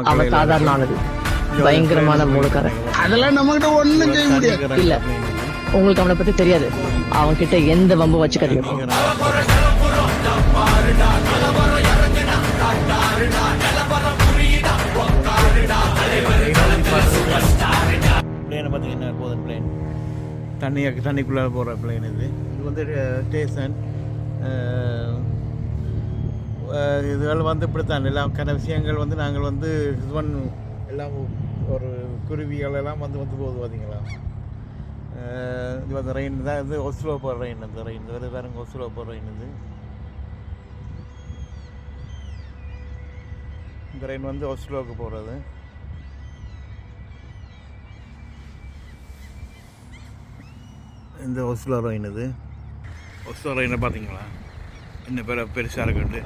அவன் சாதாரண ஆனது பயங்கரமான மூலக்காரன் அதெல்லாம் நம்மகிட்ட ஒண்ணும் செய்ய முடியாது. இல்ல. உங்களுக்கு அவனை பத்தி தெரியாது. அவன் கிட்ட எந்த வம்பு வச்சுக்காதீங்க. தண்ணி தண்ணிக்குள்ளே போகிற பிளேன் இது. இது வந்து ஸ்டேஷன் இதுகள் வந்து இப்படித்தான். எல்லாம் கன விஷயங்கள் வந்து நாங்கள் வந்து இது எல்லாம் ஒரு குருவிகள் எல்லாம் வந்து வந்து போகுது பார்த்தீங்களா இது வந்து ரெயின் தான் இது ஒஸ்லோ போகிற ரெயின் இந்த ரெயின் இது வேறு ஒஸ்லோ போகிற ரெயின் இது. இந்த ரெயின் வந்து ஒஸ்லோவுக்கு போகிறது இந்த ஒஸ்லோ ரெயின் இது. ஒஸ்லோ ரெயினை பார்த்தீங்களா என்ன பெரிய பெருசாக இருக்குது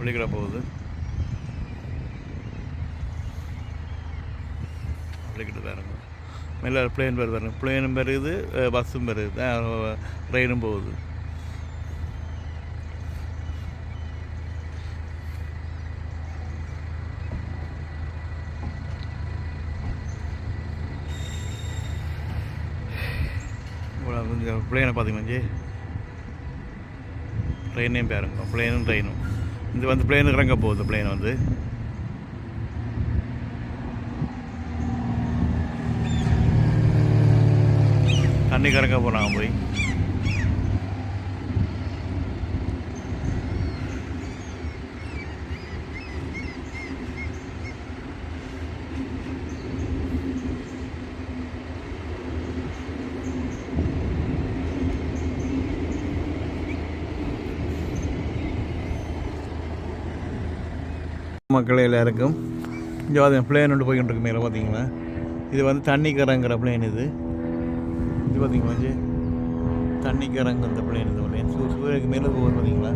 வெளிக்கிட போகுது. வெளிக்கிட்டு தான் இருக்கும் மேலே பிளேன் பேர் வரும் பிளேனும் பெருகுது பஸ்ஸும் பெருகுது ட்ரெயினும் போகுது. பிளேனை பார்த்தீங்கன்னா ஜி ட்ரெயினையும் பாருங்க. பிளேனும் ட்ரெயினும் இது வந்து பிளேனுக்கு இறங்க போகுது பிளேன் வந்து. தண்ணி கறக்க போகிறாங்க போய். மக்கள் எல்லாருக்கும். இங்கே வந்து பிளேன் ஒன்று போய்கிட்டு இருக்கு மேலே பார்த்தீங்களா இது வந்து தண்ணி இறங்குற பிளேன் இது. இது பார்த்தீங்களா வந்து தண்ணிக்கு இறங்கு பிளேன் இது பிளேன் சூ சூரியனுக்கு மேலே போகுது பார்த்தீங்களா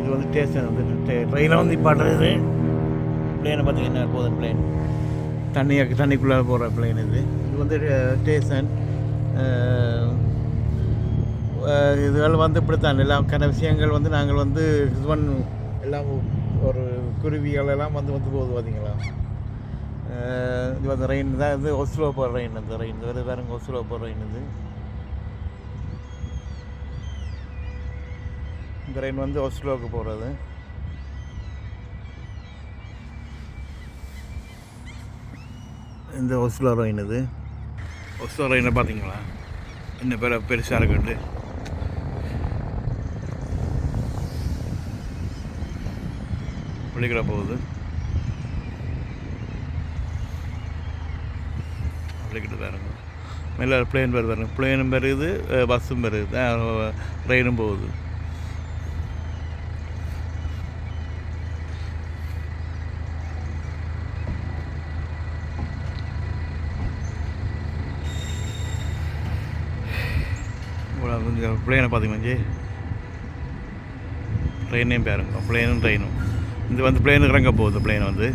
இது வந்து ஸ்டேஷன் வந்து ட்ரெயினை வந்து இப்பாட்டுறது பிளேனை பார்த்தீங்கன்னா போகுது பிளேன் தண்ணி தண்ணிக்குள்ளே போகிற பிளேன் இது. இது வந்து ஸ்டேஷன் இதுகள் வந்து இப்படித்தான். எல்லாம் கன விஷயங்கள் வந்து நாங்கள் வந்து ஹிஸ்வன் எல்லாம் ஒரு குருவிகள் எல்லாம் வந்து வந்து போகுது பார்த்தீங்களா? இது வந்து ரெயின் தான் இது ஒஸ்லோ போகிற ரெயின் இந்த ரெயின் இது வேறு வேறுங்க ஒஸ்லோ போகிற ரெயின் இது. இந்த ரெயின் வந்து ஒஸ்லோவுக்கு போகிறது. இந்த ஒஸ்லோ ரெயின் இது. ஒஸ்லோ ரெயினை பார்த்தீங்களா? என்ன பெரிய பெருசாக இருக்குது? வெளிக்கிட போகுது வெளிக்கிட்டு தான் இருக்கும் மேலே பிளேன் பேர் பாருங்க பிளேனும் பெருகுது பஸ்ஸும் பெருகுது ட்ரெயினும் போகுது. பிளேனை பார்த்தீங்கன்னா ட்ரெயினையும் பாருங்க. பிளேனும் ட்ரெயினும் இது வந்து பிளேனுக்கு இறங்க போகுது பிளேன் வந்து.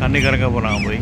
தண்ணி கறக்க போகிறாங்க போய்.